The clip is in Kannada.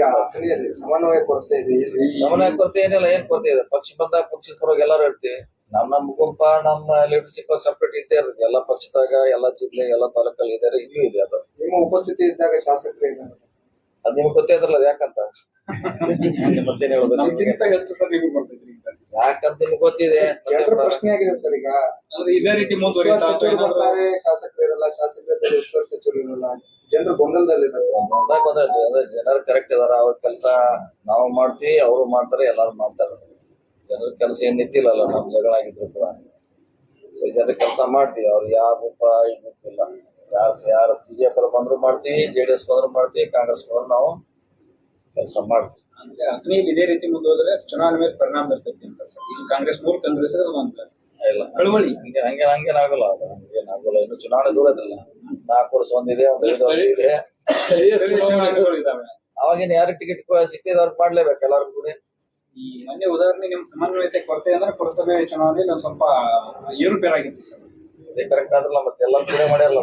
ಈಗ ಅಥಣಿಯಲ್ಲಿ ಸಮನ್ವಯ ಕೊರತೆ ಇದೆ ಇಲ್ಲಿ ಸಮನ್ವಯ ಕೊರತೆ ಏನಿಲ್ಲ ಏನ್ ಕೊರತೆ ಇದೆ? ಪಕ್ಷ ಬಂದಾಗ ಪಕ್ಷದ ಪರವಾಗಿ ಎಲ್ಲರೂ ಇರ್ತೀವಿ ನಮ್ ನಮ್ ಗುಂಪ ನಮ್ಮ ಲೀಡರ್ಶಿಪ್ ಸಪ್ರೇಟ್ ಇದ್ದೇ ಇರ್ತದೆ ಎಲ್ಲ ಪಕ್ಷದಾಗ ಎಲ್ಲ ಜಿಲ್ಲೆ ಎಲ್ಲ ತಾಲೂಕಲ್ಲಿ ಇದಾರೆ ಇಲ್ಲೂ ಇದೆ ಅದು. ನಿಮ್ಮ ಉಪಸ್ಥಿತಿ ಇದ್ದಾಗ ಶಾಸಕರು ಅದ್ ನಿಮ್ಗೆ ಗೊತ್ತೇ ಇದ್ರಲ್ಲ ಅದ್ ಯಾಕಂತ? ಮತ್ತೇನ್ ಹೇಳೋದು? ನಿಮ್ಗೆ? ನಮ್ಗಿಂತ ಹೆಚ್ಚು ಸರ್ ನಿಮಗೆ ಬರ್ತೈತ್ರಿ ಈಗ. ಯಾಕಂತ ನಿಮ್ಗೆ ಗೊತ್ತಿದೆ ಜನರ ಪ್ರಶ್ನೆ ಆಗಿದೆ ಸರ್ ಈಗ. ಅಂದ್ರೆ ಇದೇ ರೀತಿ ಸಚಿವರು ಬರ್ತಾರೆ ಶಾಸಕರು ಇರಲ್ಲ ಶಾಸಕರ ಉಸ್ತುವಾರಿ ಸಚಿವರು ಇರಲ್ಲ. ಜನರು ಗೊಂದಲದಲ್ಲಿದ್ದಾರೆ ಅಂದ್ರೆ ಬಂದ್ರೆ ಅದೇ ಜನರು ಕರೆಕ್ಟ್ ಇದಾರ ಅವ್ರ ಕೆಲಸ ನಾವು ಮಾಡ್ತೀವಿ ಅವರು ಮಾಡ್ತಾರೆ ಎಲ್ಲಾರು ಮಾಡ್ತಾರೆ. ಜನರ ಕೆಲಸ ಏನ್ ನಿಂತಿಲ್ಲಲ್ಲ ನಮ್ ಜಗಳ ಆಗಿದ್ರು ಕೂಡ. ಸೊ ಜನರ ಕೆಲಸ ಮಾಡ್ತೀವಿ ಅವ್ರು ಯಾವ ಗುಂಪ ಈ ಗುಂಪ ಇಲ್ಲ. ಯಾರು ಯಾರು ಬಿಜೆಪಿ ಬಂದ್ರು ಮಾಡ್ತೀವಿ ಜೆ ಡಿ ಎಸ್ ಬಂದ್ರು ಮಾಡ್ತೀವಿ ಕಾಂಗ್ರೆಸ್ ಬಂದ್ರು ನಾವು ಕೆಲಸ ಮಾಡ್ತೀವಿ. ಅಂದ್ರೆ ಅಥಣಿಯಲ್ಲಿ ಇದೇ ರೀತಿ ಮುಂದುವರೆದ್ರೆ ಚುನಾವಣೆ ಮೇಲೆ ಪರಿಣಾಮ ಬೀರ್ತೈತಿ ಅಂತ ಸರ್. ಈಗ ಕಾಂಗ್ರೆಸ್ ಮೂಲ ಕಾಂಗ್ರೆಸ್ ಅಂತ ಇಲ್ಲ ಕಳವಳಿ. ಹಂಗೆ ಹಂಗೆ ಹಂಗೇನಾಗಲ್ಲ ಅದು. ಹಂಗೇನಾಗಲ್ಲ ಇನ್ನು ಚುನಾವಣೆ ದೂರ ಇದಿಲ್ಲ ನಾಲ್ಕು ವರ್ಷ ಒಂದಿದೆ ಒಂದ್ ಐದು ವರ್ಷ ಇದೆ. ಸ್ಥಳೀಯ ಚುನಾವಣೆಗಳು ಇದಾವೆ. ಅವಾಗಿನ ಯಾರು ಟಿಕೆಟ್ ಸಿಕ್ಕಿದ ಅವ್ರು ಮಾಡ್ಲೇಬೇಕು ಎಲ್ಲಾರು ಕೂಡ. ಈ ಮೊನ್ನೆ ಉದಾಹರಣೆ ನಿಮ್ ಸಮನ್ವಯತೆ ಕೊರತೆ ಅಂದ್ರೆ ಪುರಸಭೆ ಚುನಾವಣೆ ಒಂದ್ ಸ್ವಲ್ಪ ಏರುಪೇರಾಗಿತ್ತು ಸರ್. ಅದೇ ಕರೆಕ್ಟ್ ಆದ್ರಲ್ಲ ಮತ್ತೆ ಎಲ್ಲರೂ ಕೂಡ ಮಾಡ್ಯಾರಲ್ಲ.